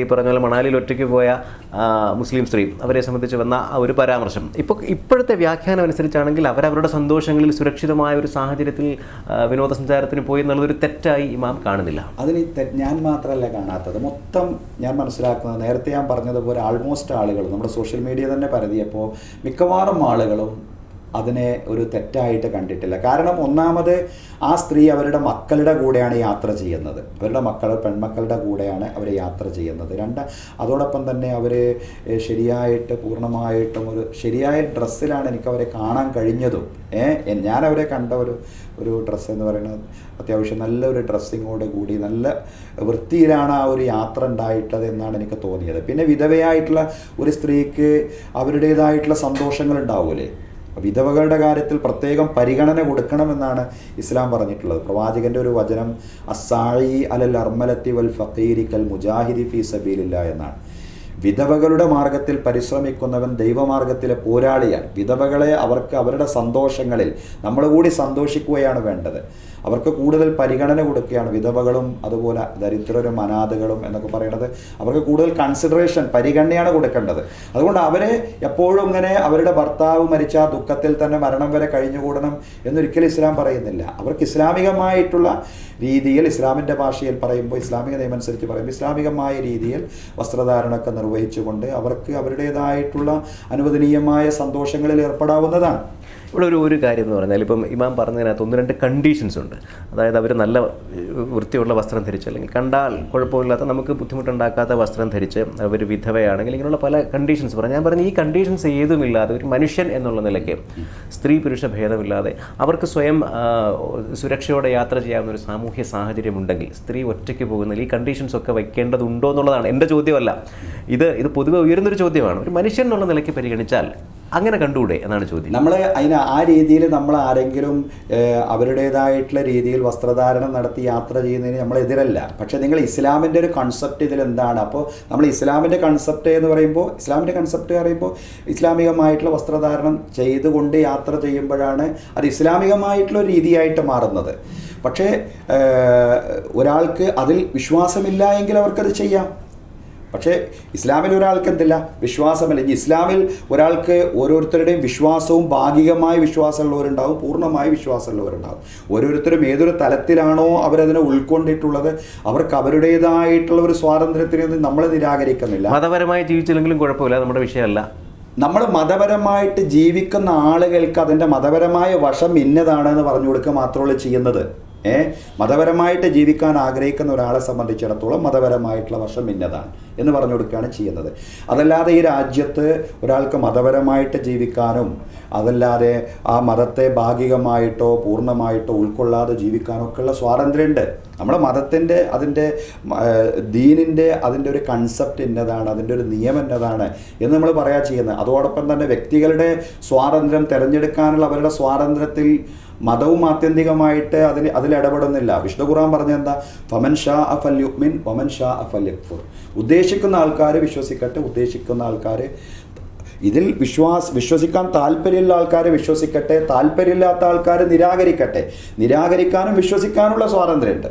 ഈ പറഞ്ഞ പോലെ മണാലിയിൽ ഒറ്റയ്ക്ക് പോയ മുസ്ലിം സ്ത്രീ അവരെ സംബന്ധിച്ച് വന്ന ഒരു പരാമർശം. ഇപ്പോൾ ഇപ്പോഴത്തെ വ്യാഖ്യാനം അനുസരിച്ചാണെങ്കിൽ അവരവരുടെ സന്തോഷങ്ങളിൽ സുരക്ഷിതമായ ഒരു സാഹചര്യത്തിൽ വിനോദസഞ്ചാരത്തിന് പോയി എന്നുള്ളതൊരു തെറ്റായി ഇമാം കാണുന്നില്ല. അതിന് ഞാൻ മാത്രമല്ല കാണാത്തത്. മൊത്തം ഞാൻ മനസ്സിലാക്കുന്നത് നേരത്തെ ഞാൻ പറഞ്ഞതുപോലെ ആൾമോസ്റ്റ് ആളുകൾ നമ്മുടെ സോഷ്യൽ മീഡിയ തന്നെ പരതിയപ്പോൾ മിക്കവാറും ആളുകളും അതിനെ ഒരു തെറ്റായിട്ട് കണ്ടിട്ടില്ല. കാരണം ഒന്നാമത് ആ സ്ത്രീ അവരുടെ മക്കളുടെ കൂടെയാണ് യാത്ര ചെയ്യുന്നത്. അവരുടെ മക്കൾ പെൺമക്കളുടെ കൂടെയാണ് അവർ യാത്ര ചെയ്യുന്നത്. രണ്ട് അതോടൊപ്പം തന്നെ അവർ ശരിയായിട്ട് പൂർണമായിട്ടും ഒരു ശരിയായ ഡ്രസ്സിലാണ് എനിക്ക് അവരെ കാണാൻ കഴിഞ്ഞതും. ഏഹ് ഞാൻ അവരെ കണ്ട ഒരു ഒരു ഡ്രസ്സ് എന്ന് പറയുന്നത് അത്യാവശ്യം നല്ലൊരു ഡ്രസ്സിങ്ങോട് കൂടി നല്ല വൃത്തിയിലാണ് ആ ഒരു യാത്ര ഉണ്ടായിട്ടത് എന്നാണ് എനിക്ക് തോന്നിയത്. പിന്നെ വിധവയായിട്ടുള്ള ഒരു സ്ത്രീക്ക് അവരുടേതായിട്ടുള്ള സന്തോഷങ്ങൾ ഉണ്ടാവൂലേ? വിധവകളുടെ കാര്യത്തിൽ പ്രത്യേകം പരിഗണന കൊടുക്കണമെന്നാണ് ഇസ്ലാം പറഞ്ഞിട്ടുള്ളത്. പ്രവാചകന്റെ ഒരു വചനം അസായി അലൽ അർമലത്തി വൽ ഫക്കീരി കൽ മുജാഹിദി ഫി സബീലില്ല എന്നാണ്. വിധവകളുടെ മാർഗത്തിൽ പരിശ്രമിക്കുന്നവൻ ദൈവമാർഗത്തിലെ പോരാളിയാണ്. വിധവകളെ അവർക്ക് അവരുടെ സന്തോഷങ്ങളിൽ നമ്മൾ കൂടി സന്തോഷിക്കുകയാണ് വേണ്ടത്. അവർക്ക് കൂടുതൽ പരിഗണന കൊടുക്കുകയാണ് വിധവകളും അതുപോലെ ദരിദ്രരും അനാഥകളും എന്നൊക്കെ പറയുന്നത് അവർക്ക് കൂടുതൽ കൺസിഡറേഷൻ പരിഗണനയാണ് കൊടുക്കേണ്ടത്. അതുകൊണ്ട് അവരെ എപ്പോഴും ഇങ്ങനെ അവരുടെ ഭർത്താവ് മരിച്ച ദുഃഖത്തിൽ തന്നെ മരണം വരെ കഴിഞ്ഞുകൂടണം എന്നൊരിക്കലും ഇസ്ലാം പറയുന്നില്ല. അവർക്ക് ഇസ്ലാമികമായിട്ടുള്ള രീതിയിൽ ഇസ്ലാമിന്റെ ഭാഷയിൽ പറയുമ്പോൾ ഇസ്ലാമിക നിയമം അനുസരിച്ച് പറയുമ്പോൾ ഇസ്ലാമികമായ രീതിയിൽ വസ്ത്രധാരണമൊക്കെ നിർവഹിച്ചുകൊണ്ട് അവർക്ക് അവരുടേതായിട്ടുള്ള അനുവദനീയമായ സന്തോഷങ്ങളിൽ ഏർപ്പെടാവുന്നതാണ്. ഇവിടെ ഒരു ഒരു കാര്യം എന്ന് പറഞ്ഞാൽ ഇപ്പം ഇമാം പറഞ്ഞതിനകത്ത് ഒന്ന് രണ്ട് കണ്ടീഷൻസ് ഉണ്ട്. അതായത് അവർ നല്ല വൃത്തിയുള്ള വസ്ത്രം ധരിച്ച് അല്ലെങ്കിൽ കണ്ടാൽ കുഴപ്പമില്ലാത്ത നമുക്ക് ബുദ്ധിമുട്ടുണ്ടാക്കാത്ത വസ്ത്രം ധരിച്ച് അവർ വിധവയാണെങ്കിൽ ഇങ്ങനെയുള്ള പല കണ്ടീഷൻസ് പറഞ്ഞു ഞാൻ പറഞ്ഞു ഈ കണ്ടീഷൻസ് ഏതുമില്ലാതെ ഒരു മനുഷ്യൻ എന്നുള്ള നിലയ്ക്ക് സ്ത്രീ പുരുഷ ഭേദമില്ലാതെ അവർക്ക് സ്വയം സുരക്ഷയോടെ യാത്ര ചെയ്യാവുന്ന ഒരു സാമൂഹ്യ സാഹചര്യം ഉണ്ടെങ്കിൽ സ്ത്രീ ഒറ്റയ്ക്ക് പോകുന്നതിൽ ഈ കണ്ടീഷൻസ് ഒക്കെ വയ്ക്കേണ്ടതുണ്ടോ എന്നുള്ളതാണ് എന്റെ ചോദ്യമല്ല. ഇത് ഇത് പൊതുവെ ഉയരുന്നൊരു ചോദ്യമാണ്. ഒരു മനുഷ്യൻ എന്നുള്ള നിലയ്ക്ക് പരിഗണിച്ചാൽ അങ്ങനെ കണ്ടുകൂടെ എന്നാണ് ചോദ്യം. നമ്മൾ അതിന് ആ രീതിയിൽ നമ്മൾ ആരെങ്കിലും അവരുടേതായിട്ടുള്ള രീതിയിൽ വസ്ത്രധാരണം നടത്തി യാത്ര ചെയ്യുന്നതിന് നമ്മൾ എതിരല്ല. പക്ഷേ നിങ്ങൾ ഇസ്ലാമിന്റെ ഒരു കൺസെപ്റ്റ് ഇതിൽ എന്താണ്? അപ്പോൾ നമ്മൾ ഇസ്ലാമിന്റെ കൺസെപ്റ്റ് എന്ന് പറയുമ്പോൾ ഇസ്ലാമിന്റെ കൺസെപ്റ്റ് പറയുമ്പോൾ ഇസ്ലാമികമായിട്ടുള്ള വസ്ത്രധാരണം ചെയ്തുകൊണ്ട് യാത്ര ചെയ്യുമ്പോഴാണ് അത് ഇസ്ലാമികമായിട്ടുള്ള രീതിയായിട്ട് മാറുന്നത്. പക്ഷേ ഒരാൾക്ക് അതിൽ വിശ്വാസമില്ല എങ്കിൽ അവർക്കത് ചെയ്യാം. പക്ഷേ ഇസ്ലാമിൽ ഒരാൾക്ക് എന്തില്ല? വിശ്വാസമല്ലെങ്കിൽ ഇസ്ലാമിൽ ഒരാൾക്ക് ഓരോരുത്തരുടെയും വിശ്വാസവും ഭാഗികമായ വിശ്വാസമുള്ളവരുണ്ടാവും പൂർണമായ വിശ്വാസമുള്ളവരുണ്ടാവും. ഓരോരുത്തരും ഏതൊരു തലത്തിലാണോ അവരതിനെ ഉൾക്കൊണ്ടിട്ടുള്ളത് അവർക്ക് അവരുടേതായിട്ടുള്ള ഒരു സ്വാതന്ത്ര്യത്തിനൊന്നും നമ്മൾ നിരാകരിക്കുന്നില്ല. മതപരമായി ജീവിച്ചില്ലെങ്കിലും കുഴപ്പമില്ല നമ്മുടെ വിഷയമല്ല. നമ്മൾ മതപരമായിട്ട് ജീവിക്കുന്ന ആളുകൾക്ക് അതിന്റെ മതപരമായ വശം ഇന്നതാണെന്ന് പറഞ്ഞു കൊടുക്കുക മാത്രമേ ചെയ്യുന്നത്. ഏ? മതപരമായിട്ട് ജീവിക്കാൻ ആഗ്രഹിക്കുന്ന ഒരാളെ സംബന്ധിച്ചിടത്തോളം മതപരമായിട്ടുള്ള വർഷം ഇന്നതാണ് എന്ന് പറഞ്ഞു കൊടുക്കുകയാണ് ചെയ്യുന്നത്. അതല്ലാതെ ഈ രാജ്യത്ത് ഒരാൾക്ക് മതപരമായിട്ട് ജീവിക്കാനും അതല്ലാതെ ആ മതത്തെ ഭാഗികമായിട്ടോ പൂർണമായിട്ടോ ഉൾക്കൊള്ളാതെ ജീവിക്കാനോ ഒക്കെയുള്ള സ്വാതന്ത്ര്യമുണ്ട്. നമ്മുടെ മതത്തിന്റെ അതിന്റെ ദീനിന്റെ അതിന്റെ ഒരു കൺസെപ്റ്റ് എന്നതാണ് അതിന്റെ ഒരു നിയമം എന്നതാണ് എന്ന് നമ്മൾ പറയാ ചെയ്യുന്നത്. അതോടൊപ്പം തന്നെ വ്യക്തികളുടെ സ്വാതന്ത്ര്യം തിരഞ്ഞെടുക്കാനുള്ള അവരുടെ സ്വാതന്ത്ര്യത്തിൽ മതവും ആത്യന്തികമായിട്ട് അതിൽ ഇടപെടുന്നില്ല. വിഷ്ണു ഖുറാൻ പറഞ്ഞ എന്താ ഫമൻ ഷാ അഫൽ യുക്മിൻ വമൻ ഷാ അഫൽ യക്ഫുർ ഉദ്ദേശിക്കുന്ന ആൾക്കാർ വിശ്വസിക്കട്ടെ ഉദ്ദേശിക്കുന്ന ആൾക്കാർ ഇതിൽ വിശ്വാസ് വിശ്വസിക്കാൻ താല്പര്യമുള്ള ആൾക്കാർ വിശ്വസിക്കട്ടെ താല്പര്യമില്ലാത്ത ആൾക്കാർ നിരാകരിക്കട്ടെ. നിരാകരിക്കാനും വിശ്വസിക്കാനുള്ള സ്വാതന്ത്ര്യമുണ്ട്.